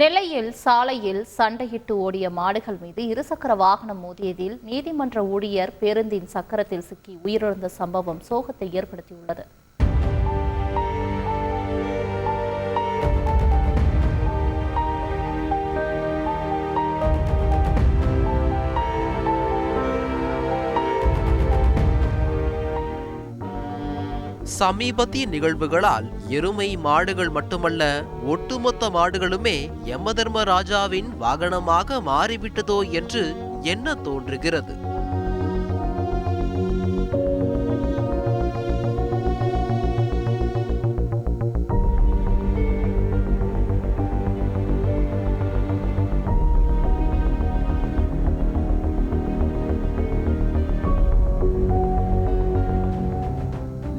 நெல்லையில் சாலையில் சண்டையிட்டு ஓடிய மாடுகள் மீது இருசக்கர வாகனம் மோதியதில் நீதிமன்ற ஊழியர் பேருந்தின் சக்கரத்தில் சிக்கி உயிரிழந்த சம்பவம் சோகத்தை ஏற்படுத்தியுள்ளது. சமீபத்திய நிகழ்வுகளால் எருமை மாடுகள் மட்டுமல்ல ஒட்டுமொத்த மாடுகளுமே யமதர்ம ராஜாவின் வாகனமாக மாறிவிட்டதோ என்று என்ன தோன்றுகிறது?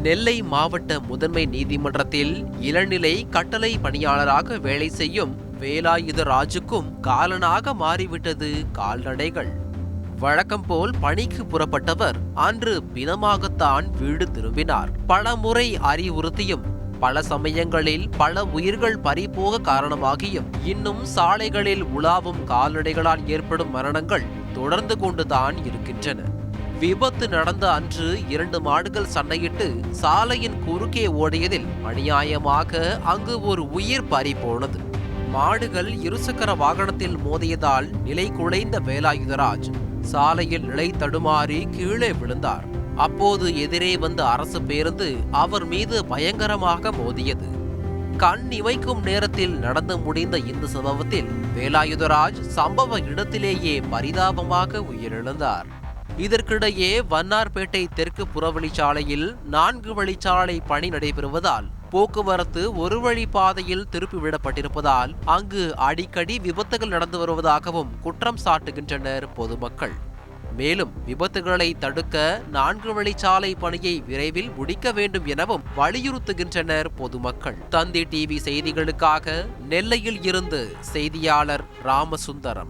நெல்லை மாவட்ட முதன்மை நீதிமன்றத்தில் இளநிலை கட்டளை பணியாளராக வேலை செய்யும் வேலாயுத ராஜுக்கும் காலனாக மாறிவிட்டது கால்நடைகள். வழக்கம் போல் பணிக்கு புறப்பட்டவர் அன்று பிணமாகத்தான் வீடு திரும்பினார். பல முறை அறிவுறுத்தியும் பல சமயங்களில் பல உயிர்கள் பறிபோக காரணமாகியும் இன்னும் சாலைகளில் உலாவும் கால்நடைகளால் ஏற்படும் மரணங்கள் தொடர்ந்து கொண்டுதான் இருக்கின்றன. விபத்து நடந்த அன்று இரண்டு மாடுகள் சண்டையிட்டு சாலையின் குறுக்கே ஓடியதில் அநியாயமாக அங்கு ஒரு உயிர் பறி போனது. மாடுகள் இருசக்கர வாகனத்தில் மோதியதால் நிலை குலைந்த வேலாயுதராஜ் சாலையில் நிலை தடுமாறி கீழே விழுந்தார். அப்போது எதிரே வந்த அரசு பேருந்து அவர் மீது பயங்கரமாக மோதியது. கண் இமைக்கும் நேரத்தில் நடந்து முடிந்த இந்த சம்பவத்தில் வேலாயுதராஜ் சம்பவ இடத்திலேயே பரிதாபமாக உயிரிழந்தார். இதற்கிடையே வண்ணார்பேட்டை தெற்கு புறவழிச்சாலையில் நான்கு வழிச்சாலை பணி நடைபெறுவதால் போக்குவரத்து ஒரு வழி பாதையில் திருப்பிவிடப்பட்டிருப்பதால் அங்கு அடிக்கடி விபத்துகள் நடந்து வருவதாகவும் குற்றம் சாட்டுகின்றனர் பொதுமக்கள். மேலும் விபத்துகளை தடுக்க நான்கு வழிச்சாலை பணியை விரைவில் முடிக்க வேண்டும் எனவும் வலியுறுத்துகின்றனர் பொதுமக்கள். தந்தி டிவி செய்திகளுக்காக நெல்லையில் இருந்து செய்தியாளர் ராமசுந்தரம்.